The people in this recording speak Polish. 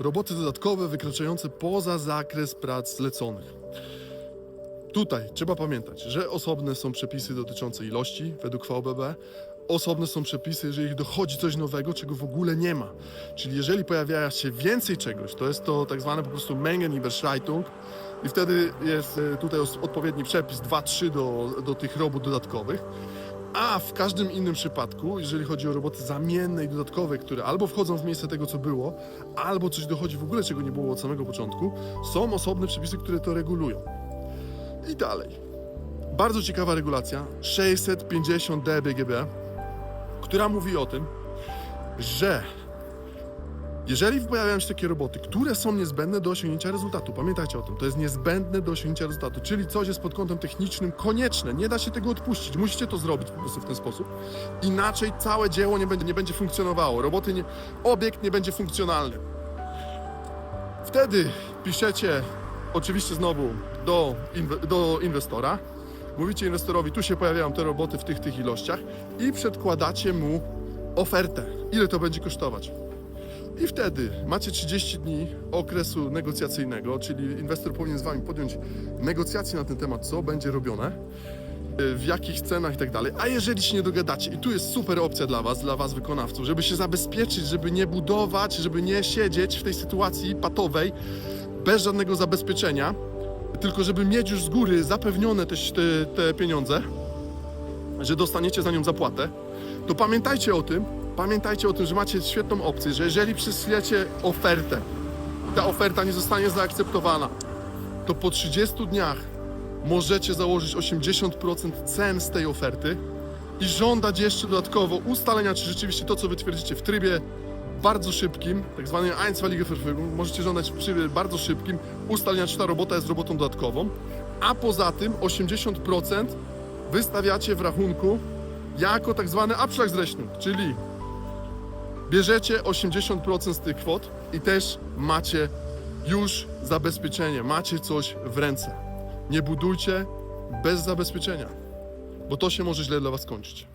roboty dodatkowe wykraczające poza zakres prac zleconych. Tutaj trzeba pamiętać, że osobne są przepisy dotyczące ilości według VBB, osobne są przepisy, jeżeli dochodzi coś nowego, czego w ogóle nie ma. Czyli jeżeli pojawia się więcej czegoś, to jest to tak zwane po prostu Mengenüberschreitung i wtedy jest e, tutaj odpowiedni przepis 2-3 do, do tych robót dodatkowych. A w każdym innym przypadku, jeżeli chodzi o roboty zamienne i dodatkowe, które albo wchodzą w miejsce tego, co było, albo coś dochodzi w ogóle, czego nie było od samego początku, są osobne przepisy, które to regulują. I dalej. Bardzo ciekawa regulacja 650 DBGB, która mówi o tym, że jeżeli pojawiają się takie roboty, które są niezbędne do osiągnięcia rezultatu, pamiętajcie o tym, to jest niezbędne do osiągnięcia rezultatu, czyli coś jest pod kątem technicznym konieczne, nie da się tego odpuścić, musicie to zrobić po prostu w ten sposób. Inaczej całe dzieło nie będzie, nie będzie funkcjonowało, roboty nie, obiekt nie będzie funkcjonalny. Wtedy piszecie, oczywiście znowu do, inwe- do inwestora, mówicie inwestorowi, tu się pojawiają te roboty w tych, tych ilościach i przedkładacie mu ofertę, ile to będzie kosztować. I wtedy macie 30 dni okresu negocjacyjnego, czyli inwestor powinien z Wami podjąć negocjacje na ten temat, co będzie robione, y, w jakich cenach i tak dalej. A jeżeli się nie dogadacie, i tu jest super opcja dla Was, dla Was wykonawców, żeby się zabezpieczyć, żeby nie budować, żeby nie siedzieć w tej sytuacji patowej, bez żadnego zabezpieczenia, tylko żeby mieć już z góry zapewnione te, te, te pieniądze, że dostaniecie za nią zapłatę, to pamiętajcie o tym, pamiętajcie o tym, że macie świetną opcję, że jeżeli przyślecie ofertę, ta oferta nie zostanie zaakceptowana, to po 30 dniach możecie założyć 80% cen z tej oferty i żądać jeszcze dodatkowo ustalenia, czy rzeczywiście to, co wy twierdzicie w trybie bardzo szybkim, tak zwanym Einstweilige możecie żądać w trybie bardzo szybkim ustalenia, czy ta robota jest robotą dodatkową, a poza tym 80% wystawiacie w rachunku jako tak zwany Abschlagsrechnung, czyli bierzecie 80% z tych kwot i też macie już zabezpieczenie, macie coś w ręce. Nie budujcie bez zabezpieczenia, bo to się może źle dla Was skończyć.